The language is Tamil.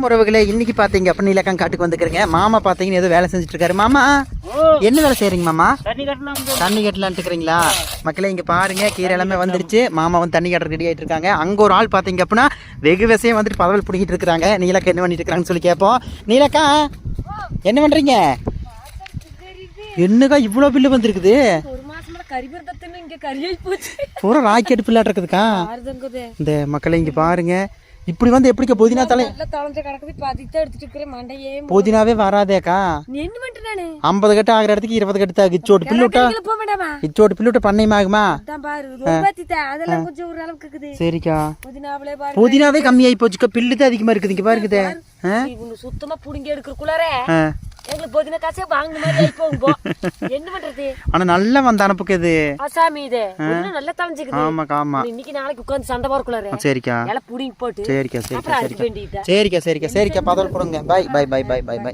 உறவுகளே. இன்னைக்கு பாத்தீங்க அப்ப நீலக்கம் காட்டுக்கு வந்துக்கிறீங்க மாமா பாத்தீங்கன்னு ஏதோ வேலை செஞ்சுட்டு இருக்காரு மாமா என்ன வேலை செய்றீங்க மாமா? தண்ணி கட்டலாம் தண்ணி கட்டலான்ட்டு இருக்கிறீங்களா மக்களே இங்க பாருங்க கீரை எல்லாமே வந்துருச்சு. மாமா வந்து தண்ணி கட்டுற ரெடி ஆயிட்டு இருக்காங்க அங்க ஒரு ஆள் பாத்தீங்க அப்படின்னா வெகு விசையம் வந்துட்டு பதவல் பிடிக்கிட்டு இருக்காங்க நீலக்கா என்ன பண்ணிட்டு இருக்காங்கன்னு சொல்லி கேட்போம் நீலக்கா என்ன பண்றீங்க? என்னக்கா இவ்வளோ பில்லு வந்திருக்குது? பூரா ராக்கெட் பிள்ளாட்டு இருக்குதுக்கா இந்த மக்களை இங்க பாருங்க. இப்படி வந்து எப்படிக்கா புதினா தலை நல்லா தொலைஞ்ச கிடக்குது இப்ப அதித்தான் எடுத்துட்டு இருக்கிறேன் மண்டையே புதினாவே வராதேக்கா. நீ என்ன பண்ற நானு? ஐம்பது கட்டு ஆகிற இடத்துக்கு இருபது கட்டு தான் இச்சோட்டு பில்லு விட்டா கீழே போக வேண்டாமா இச்சோட்டு பில்லு விட்ட பண்ணையும் ஆகுமா அதான் பாரு ரொம்ப தித்த அதெல்லாம் கொஞ்சம் ஒரு அளவுக்கு இருக்குது. சரிக்கா. புதினாவிலே பாரு புதினாவே கம்மியாகி போச்சுக்கா. பில்லு தான் அதிகமா இருக்குது இங்க பாருக்குதே. சுத்தமா புடுங்கி எடுக்கிறக்குள்ளாரே ஆ. எங்களுக்கு புதினா காசே வாங்கின மாதிரி ஆகி போகும் போ என்ன பண்றது? ஆனா நல்லா வந்த அனுப்புக்கு இது. அசாமி இது. இன்னும் நல்லா தொலைஞ்சுக்குது ஆமாக்கா ஆமா. இன்னைக்கு நாளைக்கு உட்காந்து சண்டை போறக்குள்ளாரே சரிக்கா. எல்லாம் புடிங்கி போட்டு சரிக்கா சரிக்கா சரிக்கா. சரிக்கா சரிக்கா சரிக்கா பதல் கொடுங்க பாய் பாய் பாய் பாய் பாய் பாய்